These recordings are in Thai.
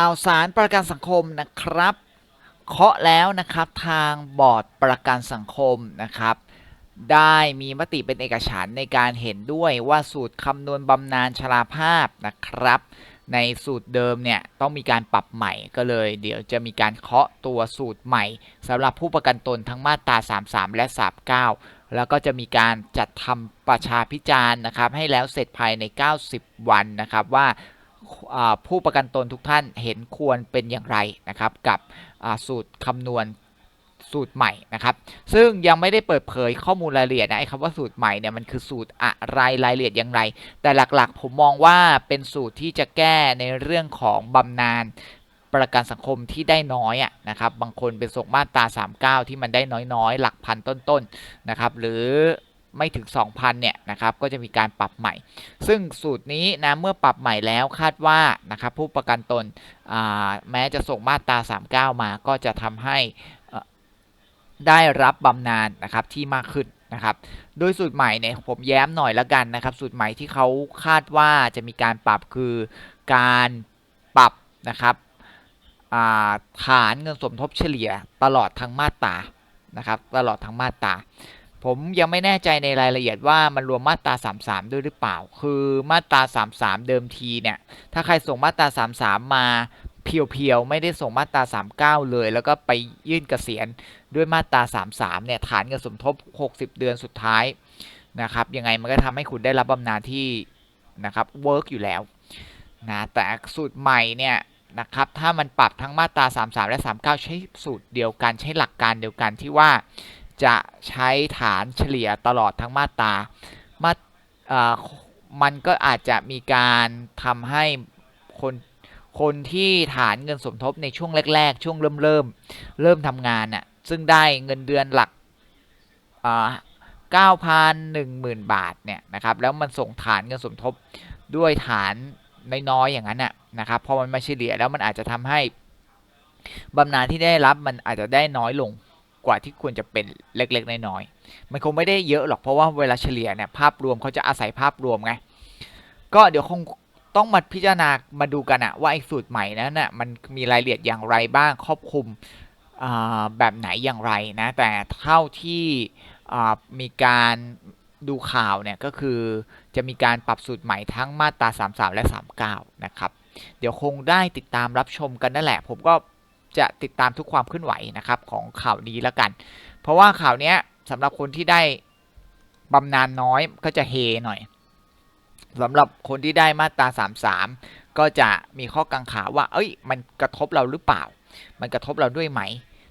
ข่าวสารประกันสังคมนะครับ เคาะแล้วนะครับทางบอร์ดประกันสังคมนะครับ ได้มีมติเป็นเอกฉันในการเห็นด้วยว่าสูตรคำนวณบำนาญชราภาพนะครับ ในสูตรเดิมเนี่ยต้องมีการปรับใหม่ก็เลย เดี๋ยวจะมีการเคาะตัวสูตรใหม่สำหรับผู้ประกันตนทั้งมาตรา 33 และ 39 แล้วก็จะมีการจัดทำประชาพิจารณ์นะครับ ให้แล้วเสร็จภายใน 90 วันนะครับว่า ผู้ประกันตนทุกท่านเห็นควรเป็นอย่างไรนะครับ กับสูตรคำนวณสูตรใหม่นะครับ ซึ่งยังไม่ได้เปิดเผยข้อมูลรายละเอียดนะไอ้คำว่าสูตรใหม่เนี่ยมันคือสูตรอะไรรายละเอียดอย่างไร แต่หลักๆ ผมมองว่าเป็นสูตรที่จะแก้ในเรื่องของบำนาญประกันสังคมที่ได้น้อยอะนะครับ บางคนเป็นส่งมาตรา 39 ที่มันได้น้อยๆ หลักพันต้นๆนะครับ หรือ ไม่ถึง 2,000เนี่ยนะครับก็จะมีการปรับใหม่ ซึ่งสูตรนี้นะเมื่อปรับใหม่แล้วคาดว่านะครับผู้ประกันตนแม้จะส่งมาตรา 39 มาก็จะทำให้ได้รับบำนาญนะครับที่มากขึ้นนะครับโดยสูตรใหม่เนี่ยผมแย้มหน่อยละกันนะครับ สูตรใหม่ที่เขาคาดว่าจะมีการปรับคือการปรับนะครับาฐานเงินสมทบเฉลี่ยตลอดทั้งมาตรานะครับตลอดทั้งมาตรา ผมยังไม่แน่ใจในรายละเอียดว่ามันรวมมาตรา 33 ด้วยหรือเปล่า คือมาตรา 33 เดิมทีเนี่ย ถ้าใครส่งมาตรา 33 มาเพียวๆ ไม่ได้ส่งมาตรา 39 เลย แล้วก็ไปยื่นเกษียณด้วยมาตรา 33 เนี่ย ฐานเงินสมทบ 60 เดือนสุดท้ายนะครับ ยังไงมันก็ทำให้คุณได้รับบำนาญที่นะครับเวิร์กอยู่แล้วนะ แต่สูตรใหม่เนี่ยนะครับ ถ้ามันปรับทั้งมาตรา 33 และ 39 ใช้สูตรเดียวกัน ใช้หลักการเดียวกันที่ว่า จะใช้ฐานเฉลี่ยตลอดทั้งมาตรามาเอ่อมันก็อาจจะมีการทำให้คนคนที่ฐานเงินสมทบในช่วงแรก ๆ ช่วงเริ่มเริ่มเริ่มทำงานน่ะซึ่งได้เงินเดือนหลักเก้าพันหนึ่งหมื่นบาทเนี่ยนะครับแล้วมันส่งฐานเงินสมทบด้วยฐานน้อยๆอย่างนั้นน่ะนะครับพอมันมาเฉลี่ยแล้วมันอาจจะทำให้บำนาญที่ได้รับมันอาจจะได้น้อยลง กว่าที่ควรจะเป็นเล็กๆน้อยๆมันคงไม่ได้เยอะหรอกเพราะว่าเวลาเฉลี่ยเนี่ยภาพรวมเขาจะอาศัยภาพรวมไงก็เดี๋ยวคงต้องมาพิจารณามาดูกันอะว่าไอ้สูตรใหม่นั้นน่ะมันมีรายละเอียดอย่างไรบ้างครอบคลุมแบบไหนอย่างไรนะแต่เท่าที่มีการดูข่าวเนี่ยก็คือจะมีการปรับสูตรใหม่ทั้งมาตรา 33 และ 39 นะครับ เดี๋ยวคงได้ติดตามรับชมกันนั่นแหละ ผมก็ จะติดตามทุกความเคลื่อนไหวนะครับของข่าวนี้แล้วกัน เพราะว่าข่าวเนี้ยสำหรับคนที่ได้บำนาญน้อยก็จะเฮหน่อยสำหรับคนที่ได้มาตรา33 ก็จะมีข้อกังขาว่า เอ้ย มันกระทบเราหรือเปล่า มันกระทบเราด้วยไหม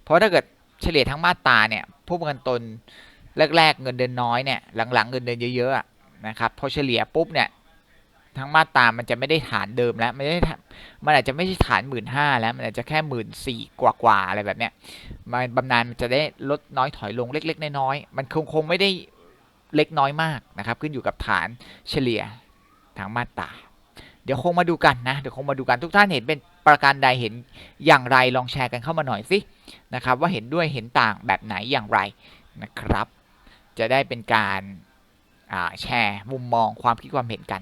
เพราะถ้าเกิดเฉลี่ยทั้งมาตราเนี่ย ผู้ประกันตนแรกๆเงินเดือนน้อยเนี่ย หลังๆเงินเดือนเยอะๆนะครับ พอเฉลี่ยปุ๊บเนี่ย ทั้งมาตรามันจะไม่ได้ฐานเดิมแล้วไม่ได้มันอาจจะไม่ใช่ฐานหมื่นห้าแล้ว มันอาจจะแค่หมื่นสี่กว่าๆอะไรแบบเนี้ยมันบำนาญมันจะได้ลดน้อยถอยลงเล็ก ๆ น้อยๆมันคงคงไม่ได้เล็กน้อยมากนะครับ ขึ้นอยู่กับฐานเฉลี่ยทางมาตราเดี๋ยวคงมาดูกันนะเดี๋ยวคงมาดูกันทุกท่านเห็นเป็นประการใดเห็นอย่างไรลองแชร์กันเข้ามาหน่อยสินะครับ ว่าเห็นด้วยเห็นต่างแบบไหนอย่างไรนะครับ จะได้เป็นการแชร์มุมมองความคิดความเห็นกัน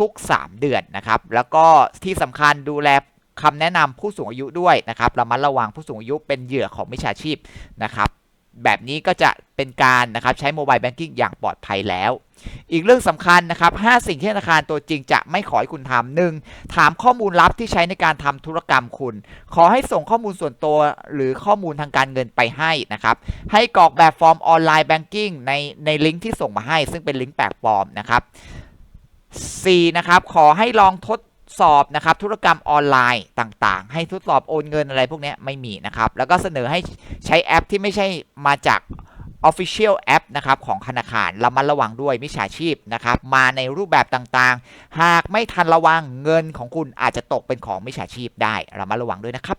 ทุกๆ 3 เดือนนะครับ แล้วก็ที่สำคัญดูแลคำแนะนำผู้สูงอายุด้วยนะครับระมัดระวังผู้สูงอายุเป็นเหยื่อของมิจฉาชีพนะครับ แบบนี้ก็จะเป็นการนะครับใช้โมบายแบงกิ้งอย่างปลอดภัยแล้ว อีกเรื่องสำคัญนะครับ 5 สิ่งที่ธนาคารตัวจริงจะไม่ขอให้คุณทำหนึ่งถามข้อมูลลับที่ใช้ในการทำธุรกรรมคุณ ขอให้ส่งข้อมูลส่วนตัวหรือข้อมูลทางการเงินไปให้นะครับ ให้กรอกแบบฟอร์มออนไลน์แบงกิ้งในในลิงก์ที่ส่งมาให้ ซึ่งเป็นลิงก์แปลกปลอมนะครับ 4. นะครับ ขอให้ลองทดสอบนะครับธุรกรรมออนไลน์ต่างๆ ให้ทดสอบโอนเงินอะไรพวกนี้ไม่มีนะครับ แล้วก็เสนอให้ใช้แอปที่ไม่ใช่มาจาก Official App นะครับของธนาคารระมัดระวังด้วยมิจฉาชีพนะครับมาในรูปแบบต่างๆ หากไม่ทันระวังเงินของคุณอาจจะตกเป็นของมิจฉาชีพได้ระมัดระวังด้วยนะครับ